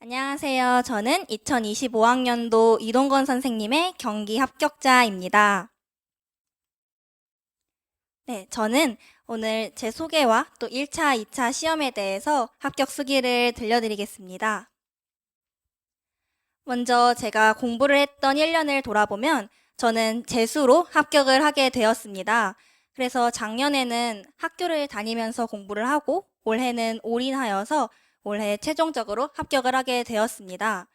안녕하세요. 저는 2025학년도 이동건 선생님의 경기 합격자입니다. 네, 저는 오늘 제 소개와 또 1차, 2차 시험에 대해서 합격 수기를 들려드리겠습니다. 먼저 제가 공부를 했던 1년을 돌아보면 저는 재수로 합격을 하게 되었습니다. 그래서 작년에는 학교를 다니면서 공부를 하고 올해는 올인하여서 올해 최종적으로 합격을 하게 되었습니다.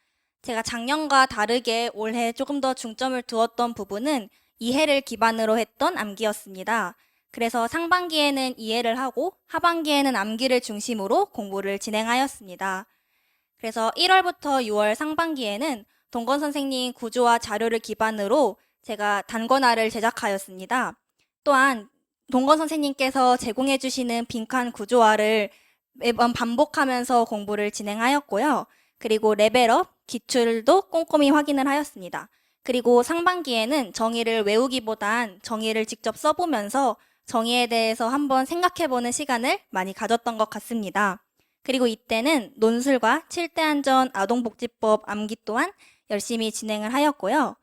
제가 작년과 다르게 올해 조금 더 중점을 두었던 부분은 이해를 기반으로 했던 암기였습니다. 그래서 상반기에는 이해를 하고 하반기에는 암기를 중심으로 공부를 진행하였습니다. 그래서 1월부터 6월 상반기에는 동건 선생님 구조와 자료를 기반으로 제가 단권화를 제작하였습니다. 또한 동건 선생님께서 제공해 주시는 빈칸 구조화를 매번 반복하면서 공부를 진행하였고요. 그리고 레벨업, 기출도 꼼꼼히 확인을 하였습니다. 그리고 상반기에는 정의를 외우기보단 정의를 직접 써보면서 정의에 대해서 한번 생각해보는 시간을 많이 가졌던 것 같습니다. 그리고 이때는 논술과 7대 안전 아동복지법 암기 또한 열심히 진행을 하였고요.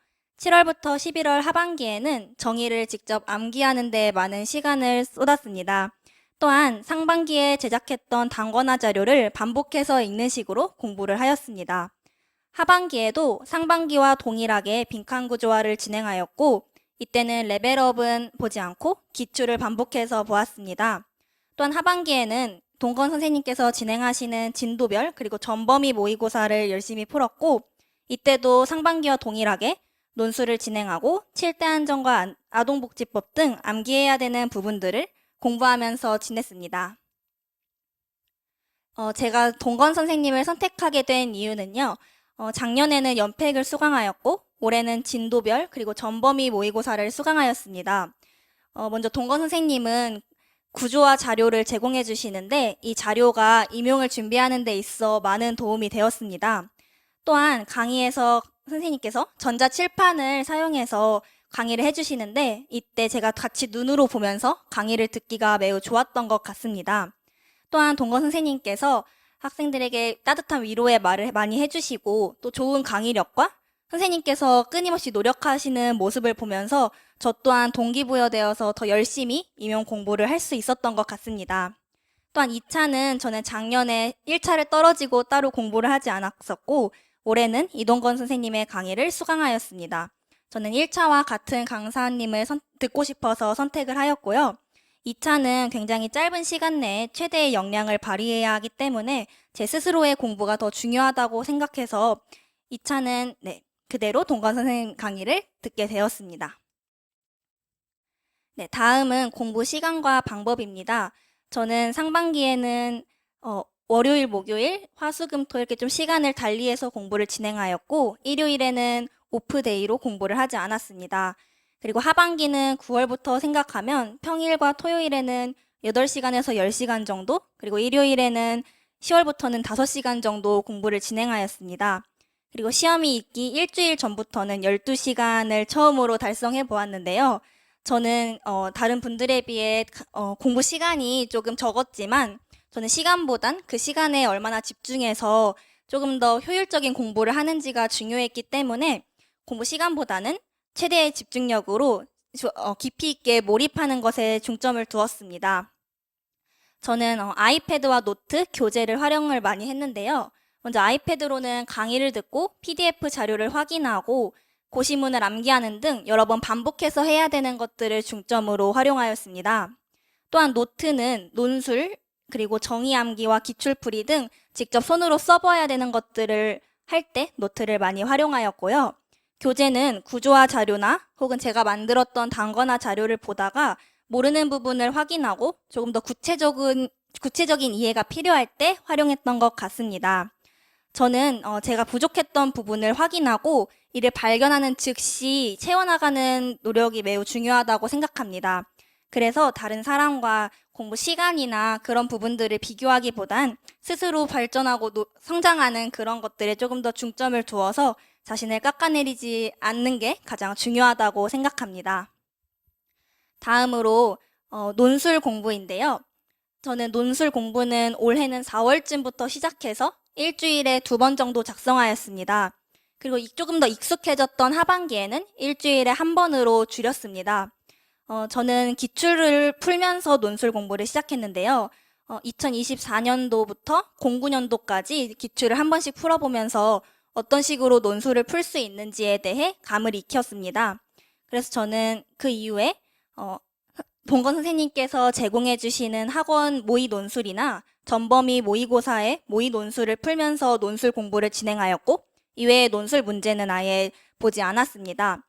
7월부터 11월 하반기에는 정의를 직접 암기하는 데 많은 시간을 쏟았습니다. 또한 상반기에 제작했던 단권화 자료를 반복해서 읽는 식으로 공부를 하였습니다. 하반기에도 상반기와 동일하게 빈칸 구조화를 진행하였고 이때는 레벨업은 보지 않고 기출을 반복해서 보았습니다. 또한 하반기에는 동건 선생님께서 진행하시는 진도별 그리고 전범위 모의고사를 열심히 풀었고 이때도 상반기와 동일하게 논술을 진행하고 7대 안전과 안- 아동복지법 등 암기해야 되는 부분들을 공부하면서 지냈습니다. 어, 제가 동건 선생님을 선택하게 된 이유는요. 어, 작년에는 연팩을 수강하였고 올해는 진도별 그리고 전범위 모의고사를 수강하였습니다. 어, 먼저 동건 선생님은 구조와 자료를 제공해 주시는데 이 자료가 임용을 준비하는 데 있어 많은 도움이 되었습니다. 또한 강의에서 선생님께서 전자 칠판을 사용해서 강의를 해주시는데 이때 제가 같이 눈으로 보면서 강의를 듣기가 매우 좋았던 것 같습니다. 또한 동건 선생님께서 학생들에게 따뜻한 위로의 말을 많이 해주시고 또 좋은 강의력과 선생님께서 끊임없이 노력하시는 모습을 보면서 저 또한 동기부여되어서 더 열심히 임용 공부를 할 수 있었던 것 같습니다. 또한 2차는 저는 작년에 1차를 떨어지고 따로 공부를 하지 않았었고 올해는 이동건 선생님의 강의를 수강하였습니다. 저는 1차와 같은 강사님을 선- 듣고 싶어서 선택을 하였고요. 2차는 굉장히 짧은 시간 내에 최대의 역량을 발휘해야 하기 때문에 제 스스로의 공부가 더 중요하다고 생각해서 2차는 네, 그대로 동건 선생님 강의를 듣게 되었습니다. 네, 다음은 공부 시간과 방법입니다. 저는 상반기에는 어, 월요일, 목요일, 화수금토 이렇게 좀 시간을 달리해서 공부를 진행하였고 일요일에는 오프데이로 공부를 하지 않았습니다. 그리고 하반기는 9월부터 생각하면 평일과 토요일에는 8시간에서 10시간 정도, 그리고 일요일에는 10월부터는 5시간 정도 공부를 진행하였습니다. 그리고 시험이 있기 일주일 전부터는 12시간을 처음으로 달성해 보았는데요. 저는 어, 다른 분들에 비해 어, 공부 시간이 조금 적었지만 저는 시간보단 그 시간에 얼마나 집중해서 조금 더 효율적인 공부를 하는지가 중요했기 때문에 공부 시간보다는 최대의 집중력으로 조- 어, 깊이 있게 몰입하는 것에 중점을 두었습니다. 저는 어, 아이패드와 노트, 교재를 활용을 많이 했는데요. 먼저 아이패드로는 강의를 듣고 PDF 자료를 확인하고 고시문을 암기하는 등 여러 번 반복해서 해야 되는 것들을 중점으로 활용하였습니다. 또한 노트는 논술, 그리고 정의 암기와 기출풀이 등 직접 손으로 써봐야 되는 것들을 할 때 노트를 많이 활용하였고요. 교재는 구조화 자료나 혹은 제가 만들었던 단거나 자료를 보다가 모르는 부분을 확인하고 조금 더 구체적인, 구체적인 이해가 필요할 때 활용했던 것 같습니다. 저는 어, 제가 부족했던 부분을 확인하고 이를 발견하는 즉시 채워나가는 노력이 매우 중요하다고 생각합니다. 그래서 다른 사람과 공부 시간이나 그런 부분들을 비교하기보단 스스로 발전하고 노- 성장하는 그런 것들에 조금 더 중점을 두어서 자신을 깎아내리지 않는 게 가장 중요하다고 생각합니다. 다음으로 어, 논술 공부인데요. 저는 논술 공부는 올해는 4월쯤부터 시작해서 일주일에 두 번 정도 작성하였습니다. 그리고 이- 조금 더 익숙해졌던 하반기에는 일주일에 한 번으로 줄였습니다. 어, 저는 기출을 풀면서 논술 공부를 시작했는데요. 어, 2024년도부터 09년도까지 기출을 한 번씩 풀어보면서 어떤 식으로 논술을 풀 수 있는지에 대해 감을 익혔습니다. 그래서 저는 그 이후에 어, 동건 선생님께서 제공해 주시는 학원 모의 논술이나 전범위 모의고사의 모의 논술을 풀면서 논술 공부를 진행하였고 이외의 논술 문제는 아예 보지 않았습니다.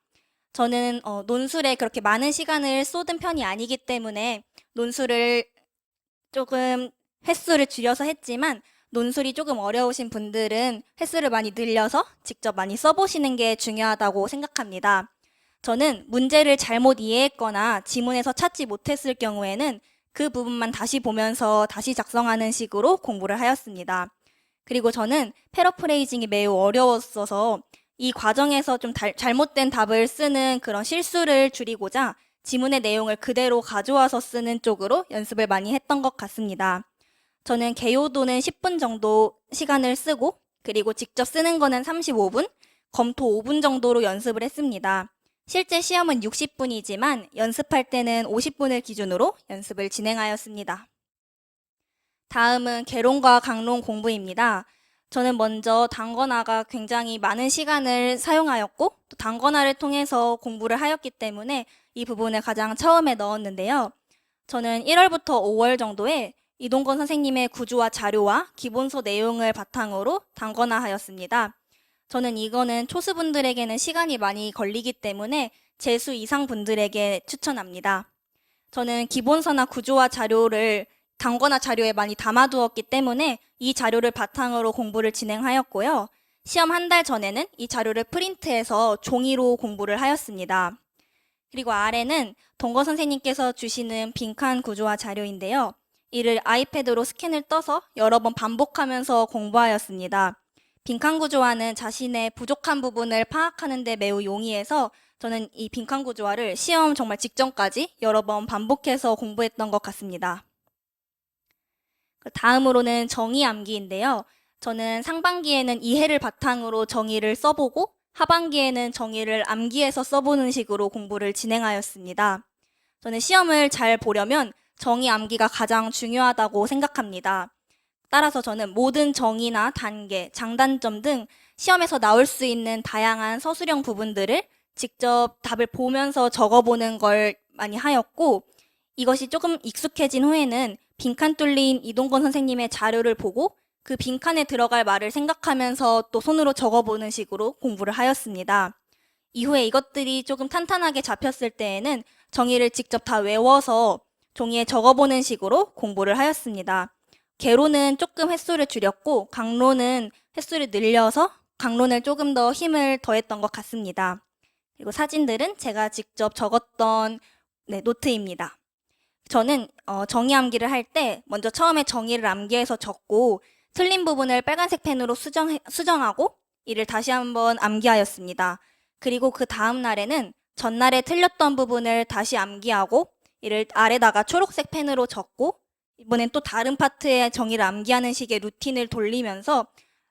저는 어, 논술에 그렇게 많은 시간을 쏟은 편이 아니기 때문에 논술을 조금 횟수를 줄여서 했지만 논술이 조금 어려우신 분들은 횟수를 많이 늘려서 직접 많이 써보시는 게 중요하다고 생각합니다. 저는 문제를 잘못 이해했거나 지문에서 찾지 못했을 경우에는 그 부분만 다시 보면서 다시 작성하는 식으로 공부를 하였습니다. 그리고 저는 패러프레이징이 매우 어려웠어서 이 과정에서 좀 달- 잘못된 답을 쓰는 그런 실수를 줄이고자 지문의 내용을 그대로 가져와서 쓰는 쪽으로 연습을 많이 했던 것 같습니다. 저는 개요도는 10분 정도 시간을 쓰고 그리고 직접 쓰는 거는 35분, 검토 5분 정도로 연습을 했습니다. 실제 시험은 60분이지만 연습할 때는 50분을 기준으로 연습을 진행하였습니다. 다음은 개론과 강론 공부입니다. 저는 먼저 단권화가 굉장히 많은 시간을 사용하였고 또 단권화를 통해서 공부를 하였기 때문에 이 부분을 가장 처음에 넣었는데요. 저는 1월부터 5월 정도에 이동건 선생님의 구조와 자료와 기본서 내용을 바탕으로 단권화하였습니다. 저는 이거는 초수분들에게는 시간이 많이 걸리기 때문에 재수 이상 분들에게 추천합니다. 저는 기본서나 구조와 자료를 단권화 자료에 많이 담아두었기 때문에 이 자료를 바탕으로 공부를 진행하였고요. 시험 한 달 전에는 이 자료를 프린트해서 종이로 공부를 하였습니다. 그리고 아래는 동거 선생님께서 주시는 빈칸 구조화 자료인데요. 이를 아이패드로 스캔을 떠서 여러 번 반복하면서 공부하였습니다. 빈칸 구조화는 자신의 부족한 부분을 파악하는 데 매우 용이해서 저는 이 빈칸 구조화를 시험 정말 직전까지 여러 번 반복해서 공부했던 것 같습니다. 그 다음으로는 정의 암기인데요. 저는 상반기에는 이해를 바탕으로 정의를 써보고 하반기에는 정의를 암기해서 써보는 식으로 공부를 진행하였습니다. 저는 시험을 잘 보려면 정의 암기가 가장 중요하다고 생각합니다. 따라서 저는 모든 정의나 단계, 장단점 등 시험에서 나올 수 있는 다양한 서술형 부분들을 직접 답을 보면서 적어보는 걸 많이 하였고 이것이 조금 익숙해진 후에는 빈칸 뚫린 이동건 선생님의 자료를 보고 그 빈칸에 들어갈 말을 생각하면서 또 손으로 적어보는 식으로 공부를 하였습니다. 이후에 이것들이 조금 탄탄하게 잡혔을 때에는 정의를 직접 다 외워서 종이에 적어보는 식으로 공부를 하였습니다. 개로는 조금 횟수를 줄였고 강로는 횟수를 늘려서 강론을 조금 더 힘을 더했던 것 같습니다. 그리고 사진들은 제가 직접 적었던 네, 노트입니다. 저는 어, 정의 암기를 할 때 먼저 처음에 정의를 암기해서 적고 틀린 부분을 빨간색 펜으로 수정, 수정하고 이를 다시 한번 암기하였습니다. 그리고 그 다음 날에는 전날에 틀렸던 부분을 다시 암기하고 이를 아래다가 초록색 펜으로 적고 이번엔 또 다른 파트의 정의를 암기하는 식의 루틴을 돌리면서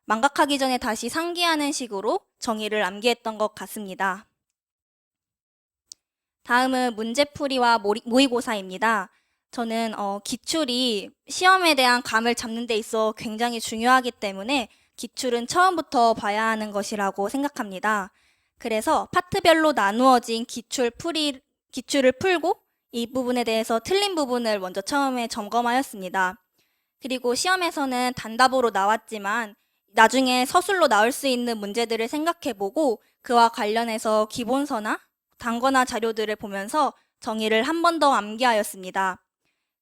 망각하기 전에 다시 상기하는 식으로 정의를 암기했던 것 같습니다. 다음은 문제풀이와 모의고사입니다. 저는 어, 기출이 시험에 대한 감을 잡는 데 있어 굉장히 중요하기 때문에 기출은 처음부터 봐야 하는 것이라고 생각합니다. 그래서 파트별로 나누어진 기출 풀이, 기출을 풀고 이 부분에 대해서 틀린 부분을 먼저 처음에 점검하였습니다. 그리고 시험에서는 단답으로 나왔지만 나중에 서술로 나올 수 있는 문제들을 생각해보고 그와 관련해서 기본서나 단거나 자료들을 보면서 정의를 한 번 더 암기하였습니다.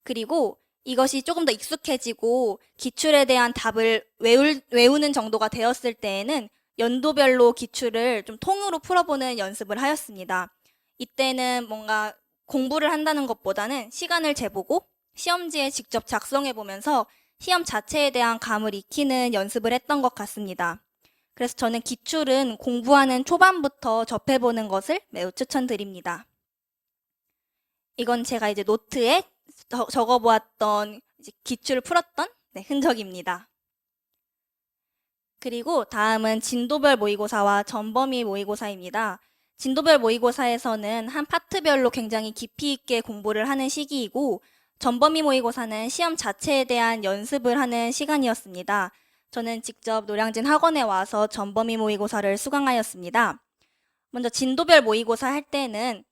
그리고 이것이 조금 더 익숙해지고 기출에 대한 답을 외울, 외우는 정도가 되었을 때에는 연도별로 기출을 좀 통으로 풀어보는 연습을 하였습니다. 이때는 뭔가 공부를 한다는 것보다는 시간을 재보고 시험지에 직접 작성해 보면서 시험 자체에 대한 감을 익히는 연습을 했던 것 같습니다. 그래서 저는 기출은 공부하는 초반부터 접해보는 것을 매우 추천드립니다. 이건 제가 이제 노트에 저- 적어보았던 기출을 풀었던 네, 흔적입니다. 그리고 다음은 진도별 모의고사와 전범위 모의고사입니다. 진도별 모의고사에서는 한 파트별로 굉장히 깊이 있게 공부를 하는 시기이고 전범위 모의고사는 시험 자체에 대한 연습을 하는 시간이었습니다. 저는 직접 노량진 학원에 와서 전범위 모의고사를 수강하였습니다. 먼저 진도별 모의고사 할 때는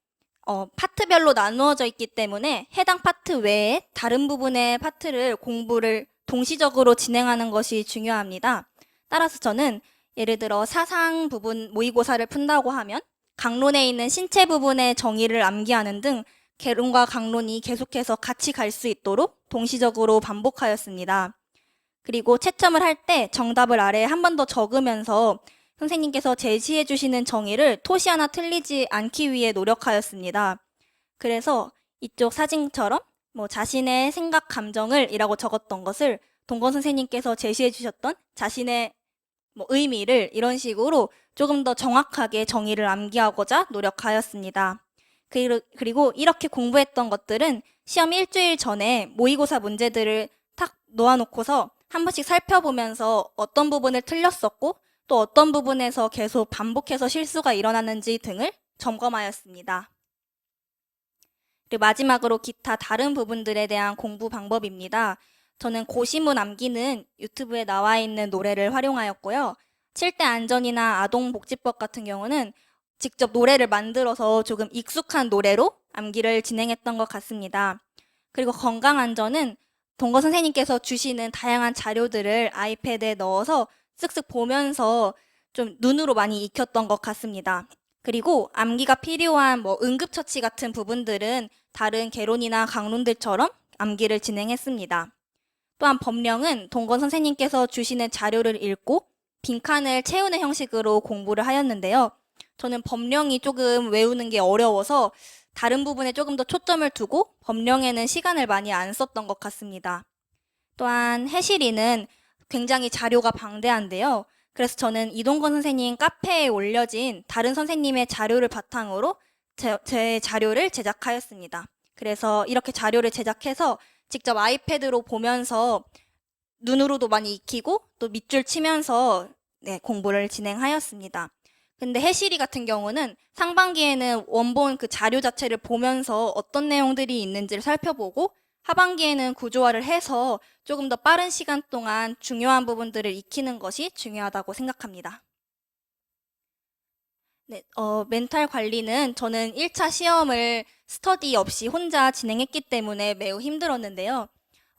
어, 파트별로 나누어져 있기 때문에 해당 파트 외에 다른 부분의 파트를 공부를 동시적으로 진행하는 것이 중요합니다. 따라서 저는 예를 들어 사상 부분 모의고사를 푼다고 하면 강론에 있는 신체 부분의 정의를 암기하는 등 개론과 강론이 계속해서 같이 갈 수 있도록 동시적으로 반복하였습니다. 그리고 채점을 할 때 정답을 아래에 한 번 더 적으면서 선생님께서 제시해 주시는 정의를 토시 하나 틀리지 않기 위해 노력하였습니다. 그래서 이쪽 사진처럼 뭐 자신의 생각, 감정을 이라고 적었던 것을 동건 선생님께서 제시해 주셨던 자신의 뭐 의미를 이런 식으로 조금 더 정확하게 정의를 암기하고자 노력하였습니다. 그리고, 이렇게 공부했던 것들은 시험 일주일 전에 모의고사 문제들을 탁 놓아놓고서 한 번씩 살펴보면서 어떤 부분을 틀렸었고 또 어떤 부분에서 계속 반복해서 실수가 일어나는지 등을 점검하였습니다. 그리고 마지막으로 기타 다른 부분들에 대한 공부 방법입니다. 저는 고시문 암기는 유튜브에 나와 있는 노래를 활용하였고요. 7대 안전이나 아동복지법 같은 경우는 직접 노래를 만들어서 조금 익숙한 노래로 암기를 진행했던 것 같습니다. 그리고 건강안전은 동거 선생님께서 주시는 다양한 자료들을 아이패드에 넣어서 쓱쓱 보면서 좀 눈으로 많이 익혔던 것 같습니다. 그리고 암기가 필요한 뭐 응급처치 같은 부분들은 다른 개론이나 강론들처럼 암기를 진행했습니다. 또한 법령은 동건 선생님께서 주시는 자료를 읽고 빈칸을 채우는 형식으로 공부를 하였는데요. 저는 법령이 조금 외우는 게 어려워서 다른 부분에 조금 더 초점을 두고 법령에는 시간을 많이 안 썼던 것 같습니다. 또한 해실이는 굉장히 자료가 방대한데요. 그래서 저는 이동건 선생님 카페에 올려진 다른 선생님의 자료를 바탕으로 제, 제 자료를 제작하였습니다. 그래서 이렇게 자료를 제작해서 직접 아이패드로 보면서 눈으로도 많이 익히고 또 밑줄 치면서 네, 공부를 진행하였습니다. 근데 해시리 같은 경우는 상반기에는 원본 그 자료 자체를 보면서 어떤 내용들이 있는지를 살펴보고 하반기에는 구조화를 해서 조금 더 빠른 시간 동안 중요한 부분들을 익히는 것이 중요하다고 생각합니다. 네, 어, 멘탈 관리는 저는 1차 시험을 스터디 없이 혼자 진행했기 때문에 매우 힘들었는데요.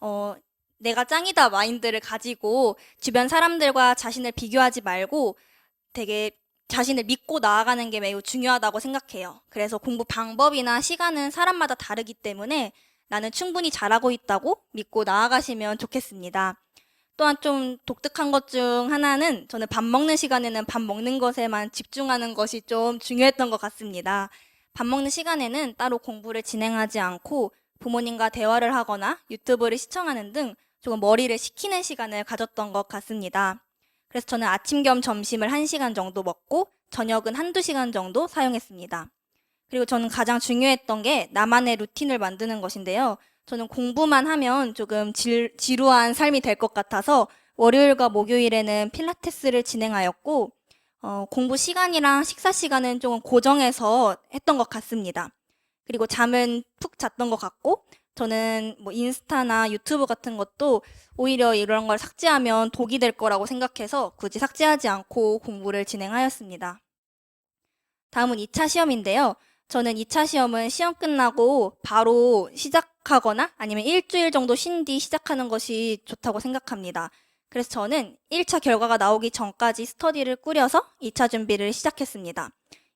어, 내가 짱이다 마인드를 가지고 주변 사람들과 자신을 비교하지 말고 되게 자신을 믿고 나아가는 게 매우 중요하다고 생각해요. 그래서 공부 방법이나 시간은 사람마다 다르기 때문에 나는 충분히 잘하고 있다고 믿고 나아가시면 좋겠습니다. 또한 좀 독특한 것 중 하나는 저는 밥 먹는 시간에는 밥 먹는 것에만 집중하는 것이 좀 중요했던 것 같습니다. 밥 먹는 시간에는 따로 공부를 진행하지 않고 부모님과 대화를 하거나 유튜브를 시청하는 등 조금 머리를 식히는 시간을 가졌던 것 같습니다. 그래서 저는 아침 겸 점심을 1시간 정도 먹고 저녁은 한두 시간 정도 사용했습니다. 그리고 저는 가장 중요했던 게 나만의 루틴을 만드는 것인데요. 저는 공부만 하면 조금 질, 지루한 삶이 될 것 같아서 월요일과 목요일에는 필라테스를 진행하였고 어, 공부 시간이랑 식사 시간은 조금 고정해서 했던 것 같습니다. 그리고 잠은 푹 잤던 것 같고 저는 뭐 인스타나 유튜브 같은 것도 오히려 이런 걸 삭제하면 독이 될 거라고 생각해서 굳이 삭제하지 않고 공부를 진행하였습니다. 다음은 2차 시험인데요. 저는 2차 시험은 시험 끝나고 바로 시작하거나 아니면 일주일 정도 쉰 뒤 시작하는 것이 좋다고 생각합니다. 그래서 저는 1차 결과가 나오기 전까지 스터디를 꾸려서 2차 준비를 시작했습니다.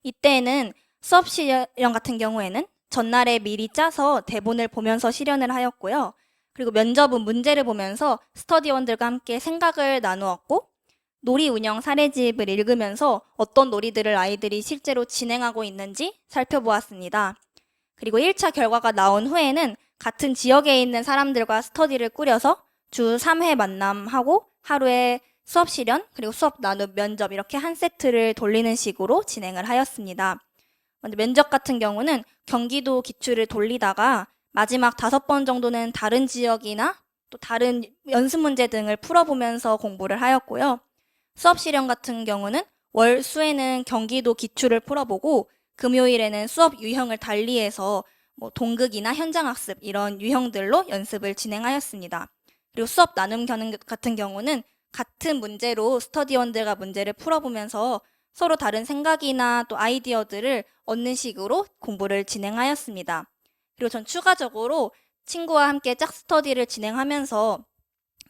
이때는 수업 실현 같은 경우에는 전날에 미리 짜서 대본을 보면서 실현을 하였고요. 그리고 면접은 문제를 보면서 스터디원들과 함께 생각을 나누었고 놀이 운영 사례집을 읽으면서 어떤 놀이들을 아이들이 실제로 진행하고 있는지 살펴보았습니다. 그리고 1차 결과가 나온 후에는 같은 지역에 있는 사람들과 스터디를 꾸려서 주 3회 만남하고 하루에 수업 실현, 그리고 수업 나눔 면접 이렇게 한 세트를 돌리는 식으로 진행을 하였습니다. 먼저 면접 같은 경우는 경기도 기출을 돌리다가 마지막 다섯 번 정도는 다른 지역이나 또 다른 연습 문제 등을 풀어보면서 공부를 하였고요. 수업 실현 같은 경우는 월 수에는 경기도 기출을 풀어보고 금요일에는 수업 유형을 달리해서 뭐 동극이나 현장학습 이런 유형들로 연습을 진행하였습니다. 그리고 수업 나눔 견 같은 경우는 같은 문제로 스터디원들과 문제를 풀어보면서 서로 다른 생각이나 또 아이디어들을 얻는 식으로 공부를 진행하였습니다. 그리고 전 추가적으로 친구와 함께 짝 스터디를 진행하면서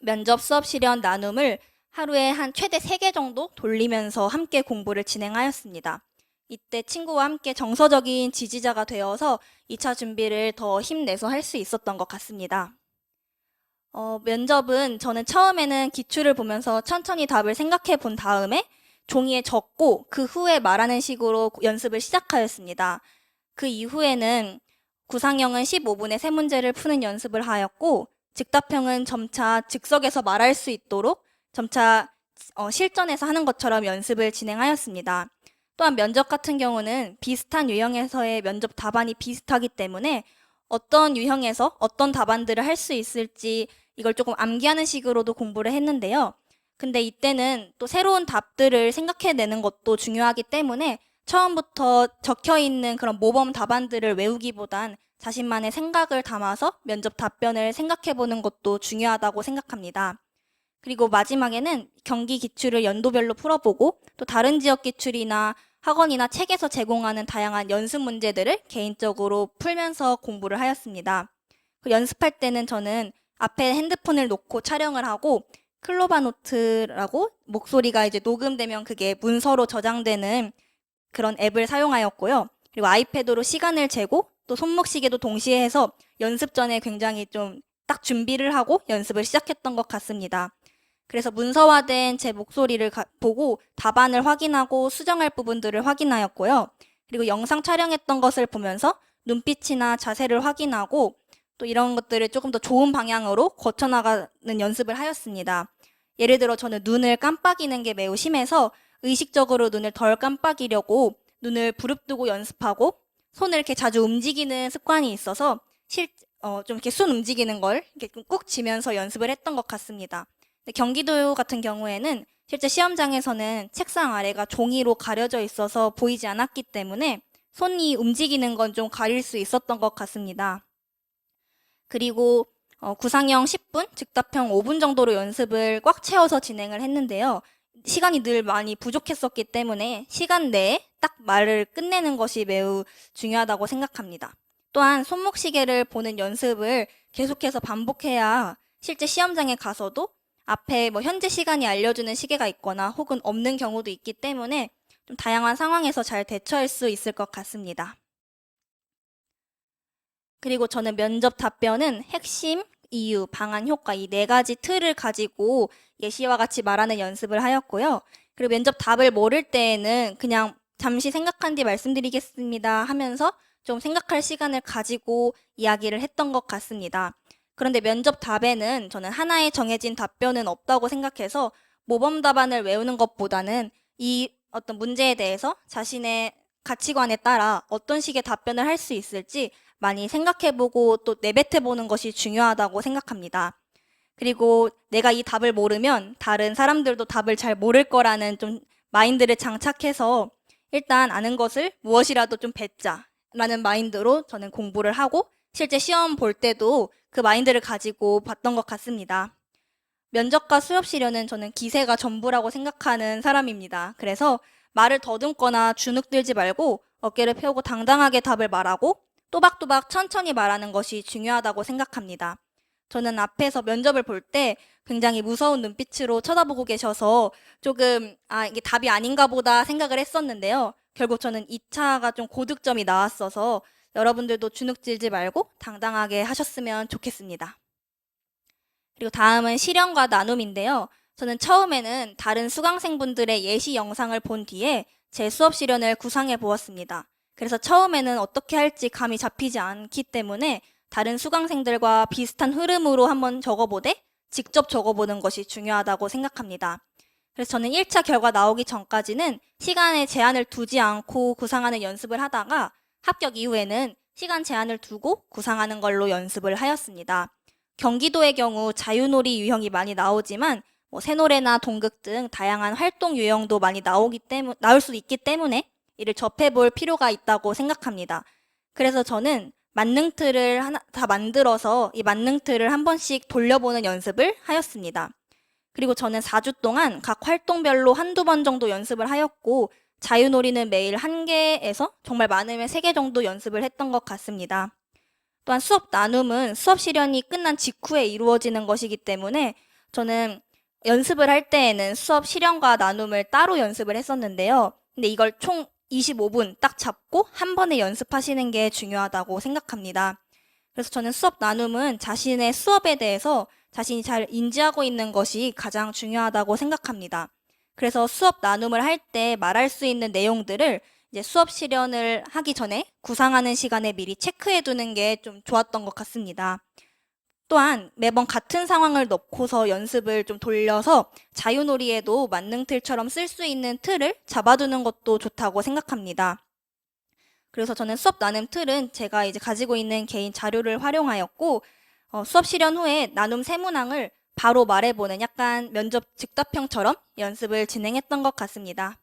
면접 수업 실현 나눔을 하루에 한 최대 3개 정도 돌리면서 함께 공부를 진행하였습니다. 이때 친구와 함께 정서적인 지지자가 되어서 2차 준비를 더 힘내서 할 수 있었던 것 같습니다. 어, 면접은 저는 처음에는 기출을 보면서 천천히 답을 생각해 본 다음에 종이에 적고 그 후에 말하는 식으로 연습을 시작하였습니다. 그 이후에는 구상형은 15분에 세 문제를 푸는 연습을 하였고 즉답형은 점차 즉석에서 말할 수 있도록 점차 어, 실전에서 하는 것처럼 연습을 진행하였습니다. 또한 면접 같은 경우는 비슷한 유형에서의 면접 답안이 비슷하기 때문에 어떤 유형에서 어떤 답안들을 할 수 있을지 이걸 조금 암기하는 식으로도 공부를 했는데요. 근데 이때는 또 새로운 답들을 생각해내는 것도 중요하기 때문에 처음부터 적혀 있는 그런 모범 답안들을 외우기보단 자신만의 생각을 담아서 면접 답변을 생각해 보는 것도 중요하다고 생각합니다. 그리고 마지막에는 경기 기출을 연도별로 풀어보고 또 다른 지역 기출이나 학원이나 책에서 제공하는 다양한 연습 문제들을 개인적으로 풀면서 공부를 하였습니다. 그 연습할 때는 저는 앞에 핸드폰을 놓고 촬영을 하고 클로바 노트라고 목소리가 이제 녹음되면 그게 문서로 저장되는 그런 앱을 사용하였고요. 그리고 아이패드로 시간을 재고 또 손목시계도 동시에 해서 연습 전에 굉장히 좀 딱 준비를 하고 연습을 시작했던 것 같습니다. 그래서 문서화된 제 목소리를 가- 보고 답안을 확인하고 수정할 부분들을 확인하였고요. 그리고 영상 촬영했던 것을 보면서 눈빛이나 자세를 확인하고 또 이런 것들을 조금 더 좋은 방향으로 거쳐나가는 연습을 하였습니다. 예를 들어 저는 눈을 깜빡이는 게 매우 심해서 의식적으로 눈을 덜 깜빡이려고 눈을 부릅뜨고 연습하고 손을 이렇게 자주 움직이는 습관이 있어서 실, 어, 좀 이렇게 손 움직이는 걸 이렇게 꾹 쥐면서 연습을 했던 것 같습니다. 경기도 같은 경우에는 실제 시험장에서는 책상 아래가 종이로 가려져 있어서 보이지 않았기 때문에 손이 움직이는 건 좀 가릴 수 있었던 것 같습니다. 그리고 어, 구상형 10분, 즉답형 5분 정도로 연습을 꽉 채워서 진행을 했는데요. 시간이 늘 많이 부족했었기 때문에 시간 내에 딱 말을 끝내는 것이 매우 중요하다고 생각합니다. 또한 손목시계를 보는 연습을 계속해서 반복해야 실제 시험장에 가서도 앞에 뭐 현재 시간이 알려주는 시계가 있거나 혹은 없는 경우도 있기 때문에 좀 다양한 상황에서 잘 대처할 수 있을 것 같습니다. 그리고 저는 면접 답변은 핵심, 이유, 방안, 효과 이 네 가지 틀을 가지고 예시와 같이 말하는 연습을 하였고요. 그리고 면접 답을 모를 때에는 그냥 잠시 생각한 뒤 말씀드리겠습니다 하면서 좀 생각할 시간을 가지고 이야기를 했던 것 같습니다. 그런데 면접 답에는 저는 하나의 정해진 답변은 없다고 생각해서 모범 답안을 외우는 것보다는 이 어떤 문제에 대해서 자신의 가치관에 따라 어떤 식의 답변을 할 수 있을지 많이 생각해보고 또 내뱉어보는 것이 중요하다고 생각합니다. 그리고 내가 이 답을 모르면 다른 사람들도 답을 잘 모를 거라는 좀 마인드를 장착해서 일단 아는 것을 무엇이라도 좀 뱉자라는 마인드로 저는 공부를 하고 실제 시험 볼 때도 그 마인드를 가지고 봤던 것 같습니다. 면접과 수업 시련은 저는 기세가 전부라고 생각하는 사람입니다. 그래서 말을 더듬거나 주눅들지 말고 어깨를 펴고 당당하게 답을 말하고 또박또박 천천히 말하는 것이 중요하다고 생각합니다. 저는 앞에서 면접을 볼 때 굉장히 무서운 눈빛으로 쳐다보고 계셔서 조금 아 이게 답이 아닌가 보다 생각을 했었는데요. 결국 저는 2차가 좀 고득점이 나왔어서 여러분들도 주눅들지 말고 당당하게 하셨으면 좋겠습니다. 그리고 다음은 실현과 나눔인데요. 저는 처음에는 다른 수강생분들의 예시 영상을 본 뒤에 제 수업 실현을 구상해 보았습니다. 그래서 처음에는 어떻게 할지 감이 잡히지 않기 때문에 다른 수강생들과 비슷한 흐름으로 한번 적어보되 직접 적어보는 것이 중요하다고 생각합니다. 그래서 저는 1차 결과 나오기 전까지는 시간에 제한을 두지 않고 구상하는 연습을 하다가 합격 이후에는 시간 제한을 두고 구상하는 걸로 연습을 하였습니다. 경기도의 경우 자유놀이 유형이 많이 나오지만 뭐 새노래나 동극 등 다양한 활동 유형도 많이 나오기 때문 나올 수 있기 때문에 이를 접해 볼 필요가 있다고 생각합니다. 그래서 저는 만능 틀을 하나 다 만들어서 이 만능 틀을 한 번씩 돌려보는 연습을 하였습니다. 그리고 저는 4주 동안 각 활동별로 한두 번 정도 연습을 하였고 자유놀이는 매일 한 개에서 정말 많으면 세 개 정도 연습을 했던 것 같습니다. 또한 수업 나눔은 수업 실현이 끝난 직후에 이루어지는 것이기 때문에 저는 연습을 할 때에는 수업 실현과 나눔을 따로 연습을 했었는데요. 근데 이걸 총 25분 딱 잡고 한 번에 연습하시는 게 중요하다고 생각합니다. 그래서 저는 수업 나눔은 자신의 수업에 대해서 자신이 잘 인지하고 있는 것이 가장 중요하다고 생각합니다. 그래서 수업 나눔을 할 때 말할 수 있는 내용들을 이제 수업 실현을 하기 전에 구상하는 시간에 미리 체크해 두는 게 좀 좋았던 것 같습니다. 또한 매번 같은 상황을 넣고서 연습을 좀 돌려서 자유놀이에도 만능 틀처럼 쓸 수 있는 틀을 잡아두는 것도 좋다고 생각합니다. 그래서 저는 수업 나눔 틀은 제가 이제 가지고 있는 개인 자료를 활용하였고 어, 수업 실현 후에 나눔 세문항을 바로 말해보는 약간 면접 즉답형처럼 연습을 진행했던 것 같습니다.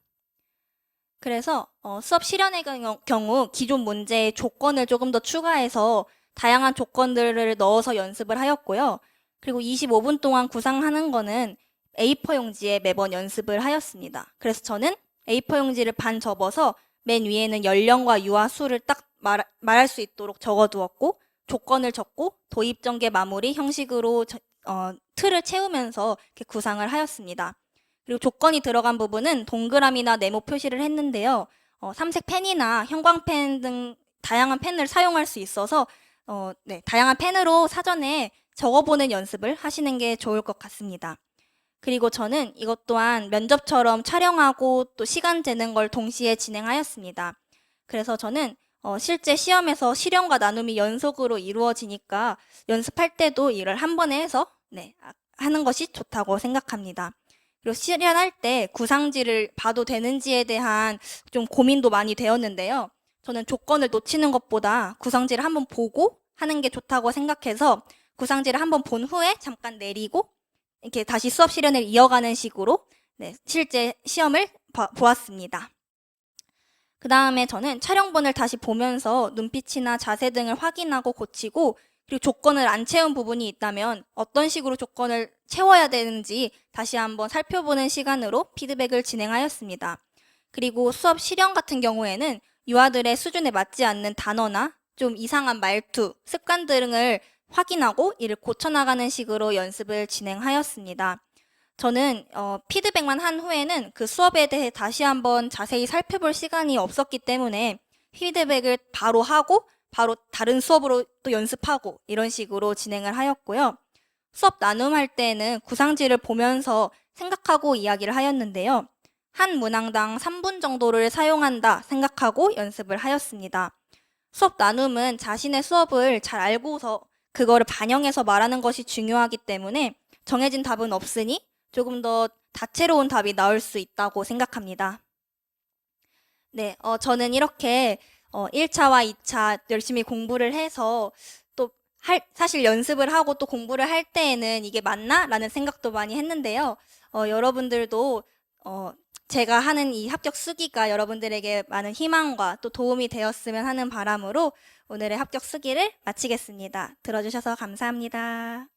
그래서 어, 수업 실현의 경우, 기존 문제의 조건을 조금 더 추가해서 다양한 조건들을 넣어서 연습을 하였고요. 그리고 25분 동안 구상하는 거는 A4 용지에 매번 연습을 하였습니다. 그래서 저는 A4 용지를 반 접어서 맨 위에는 연령과 유아 수를 딱 말, 말할 수 있도록 적어두었고 조건을 적고 도입 전개 마무리 형식으로 저- 어, 틀을 채우면서 이렇게 구상을 하였습니다. 그리고 조건이 들어간 부분은 동그라미나 네모 표시를 했는데요. 어, 삼색 펜이나 형광펜 등 다양한 펜을 사용할 수 있어서 어, 네, 다양한 펜으로 사전에 적어보는 연습을 하시는 게 좋을 것 같습니다. 그리고 저는 이것 또한 면접처럼 촬영하고 또 시간 재는 걸 동시에 진행하였습니다. 그래서 저는 어, 실제 시험에서 실현과 나눔이 연속으로 이루어지니까 연습할 때도 이를 한 번에 해서 네, 아, 하는 것이 좋다고 생각합니다. 그리고 실현할 때 구상지를 봐도 되는지에 대한 좀 고민도 많이 되었는데요. 저는 조건을 놓치는 것보다 구상지를 한번 보고 하는 게 좋다고 생각해서 구상지를 한번 본 후에 잠깐 내리고 이렇게 다시 수업 실현을 이어가는 식으로 네, 실제 시험을 봐- 보았습니다. 그 다음에 저는 촬영본을 다시 보면서 눈빛이나 자세 등을 확인하고 고치고 그리고 조건을 안 채운 부분이 있다면 어떤 식으로 조건을 채워야 되는지 다시 한번 살펴보는 시간으로 피드백을 진행하였습니다. 그리고 수업 실현 같은 경우에는 유아들의 수준에 맞지 않는 단어나 좀 이상한 말투, 습관 등을 확인하고 이를 고쳐나가는 식으로 연습을 진행하였습니다. 저는 어, 피드백만 한 후에는 그 수업에 대해 다시 한번 자세히 살펴볼 시간이 없었기 때문에 피드백을 바로 하고 바로 다른 수업으로 또 연습하고 이런 식으로 진행을 하였고요. 수업 나눔할 때는 구상지를 보면서 생각하고 이야기를 하였는데요. 한 문항당 3분 정도를 사용한다 생각하고 연습을 하였습니다. 수업 나눔은 자신의 수업을 잘 알고서 그거를 반영해서 말하는 것이 중요하기 때문에 정해진 답은 없으니 조금 더 다채로운 답이 나올 수 있다고 생각합니다. 네, 어, 저는 이렇게 어, 1차와 2차 열심히 공부를 해서 또 할, 사실 연습을 하고 또 공부를 할 때에는 이게 맞나? 라는 생각도 많이 했는데요. 어, 여러분들도 어, 제가 하는 이 합격 수기가 여러분들에게 많은 희망과 또 도움이 되었으면 하는 바람으로 오늘의 합격 수기를 마치겠습니다. 들어주셔서 감사합니다.